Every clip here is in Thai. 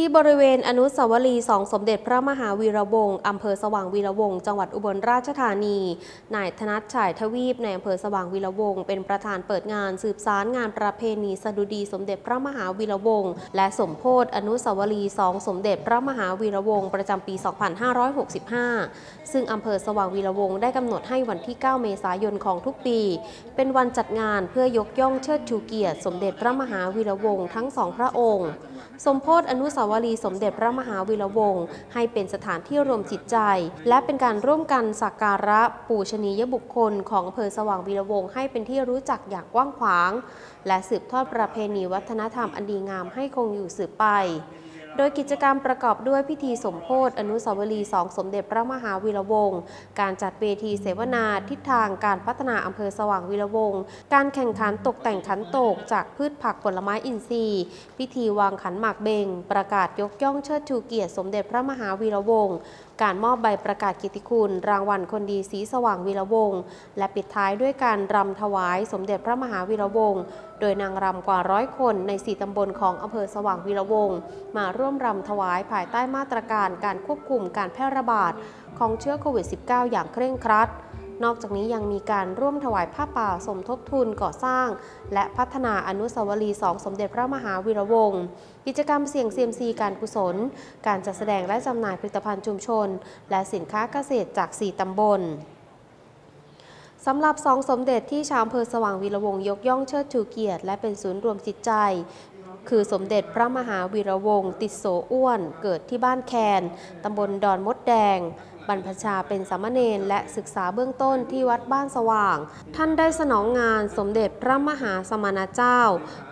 ที่บริเวณอนุสาวรีย์สองสมเด็จพระมหาวีระวงศ์อำเภอสว่างวีระวงศ์จังหวัดอุบลราชธานี นายธนัทฉายทวีปในอำเภอสว่างวีระวงศ์เป็นประธานเปิดงานสืบสารงานประเพณีสดุดีสมเด็จพระมหาวีระวงศ์และสมโพธิอนุสาวรีย์สองสมเด็จพระมหาวีระวงศ์ประจำปี 2565 ซึ่งอำเภอสว่างวีระวงศ์ได้กำหนดให้วันที่ 9 เมษายนของทุกปี เป็นวันจัดงานเพื่อยกย่องเชิดชูเกียรติ สมเด็จพระมหาวีระวงศ์ทั้งสองพระองค์ สมโพธิอนุสาวรีย์สมเด็จพระมหาวีระวงศ์ให้เป็นสถานที่รวมจิตใจ และเป็นการร่วมกันสักการะปูชนียบุคคลของอำเภอสว่างวีระวงศ์ให้เป็นที่รู้จักอย่างกว้างขวาง และสืบทอดประเพณีวัฒนธรรมอันดีงามให้คงอยู่สืบไป โดยกิจกรรมประกอบด้วยพิธีสมโพธิอนุสาวรีย์สองสมเด็จพระมหาวีระวงศ์ การจัดเวทีเสวนาทิศทางการพัฒนาอำเภอสว่างวีระวงศ์ การแข่งขันตกแต่งขันโตกจากพืชผักผลไม้อินทรีย์ พิธีวางขันหมากเบง ประกาศยกย่องเชิดชูเกียรติสมเด็จพระมหาวีระวงศ์ การมอบใบประกาศกิติคุณ รางวัลคนดีสีสว่างวีระวงศ์และปิดท้ายด้วยการรำถวายสมเด็จพระมหาวีระวงศ์โดยนางรำกว่าร้อยคนในสี่ตำบลของอำเภอสว่างวีระวงศ์มาร่วมรำถวายภายใต้มาตรการการควบคุมการแพร่ระบาดของเชื้อโควิด -19 อย่างเคร่งครัด นอกจากนี้ยังมีการร่วมถวายผ้าป่าสมทบทุนก่อสร้าง และพัฒนาอนุสาวรีย์สองสมเด็จพระมหาวีระวงศ์กิจกรรมเสี่ยงเซียมซีการกุศล การจัดแสดงและจำหน่ายผลิตภัณฑ์ชุมชน และสินค้าเกษตรจาก 4 ตำบลสำหรับสองสมเด็จที่ชาวอำเภอสว่างวีระวงศ์ยกย่องเชิดชูเกียรติ และเป็นศูนย์รวมจิตใจ คือสมเด็จพระมหาวีระวงศ์ติดโสอ้วน เกิดที่บ้านแคน ตำบลดอนมดแดง บรรพชาเป็นสามเณรและศึกษาเบื้องต้นที่วัดบ้านสว่าง ท่านได้สนองงานสมเด็จพระมหาสมณเจ้า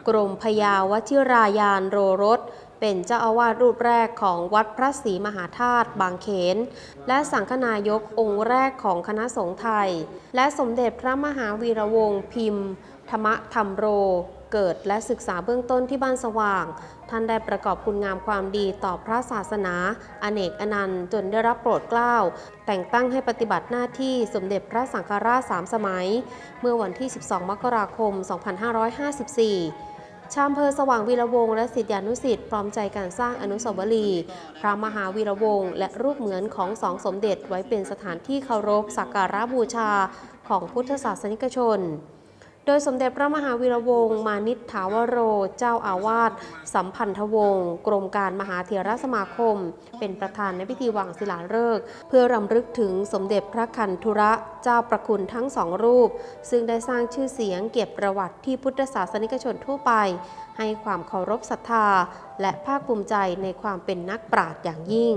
กรมพยาวชิรายานโรรสเป็นเจ้าอาวาสรูปแรกของวัดพระศรีมหาธาตุบางเขน และสังฆนายกองค์แรกของคณะสงฆ์ไทย และสมเด็จพระมหาวีระวงศ์พิมพ์ ธรรมธรรมโร เกิดและศึกษาเบื้องต้นที่บ้านสว่าง ท่านได้ประกอบคุณงามความดีต่อพระศาสนา อเนกอนันต์จนได้รับโปรดเกล้า แต่งตั้งให้ปฏิบัติหน้าที่สมเด็จพระสังฆราชสามสมัย เมื่อวันที่ 12 มกราคม 2554ชาวอำเภอสว่างวีระวงและศิษยานุศิษย์พร้อมใจการสร้างอนุสาวรีย์พระมหาวีระวงศ์และรูปเหมือนของสองสมเด็จไว้เป็นสถานที่เคารพสักการะบูชาของพุทธศาสนิกชน โดยสมเด็จพระมหาวีระวงศ์มานิษฐาวโร เจ้าอาวาสสัมพันธวงศ์กรมการมหาเถรสมาคม เป็นประธานในพิธีวางศิลาฤกษ์เพื่อรำลึกถึงสมเด็จพระคันธุระเจ้าประคุณทั้งสองรูป ซึ่งได้สร้างชื่อเสียงเกียรติประวัติที่พุทธศาสนิกชนทั่วไป ให้ความเคารพศรัทธา และภาคภูมิใจในความเป็นนักปราชญ์อย่างยิ่ง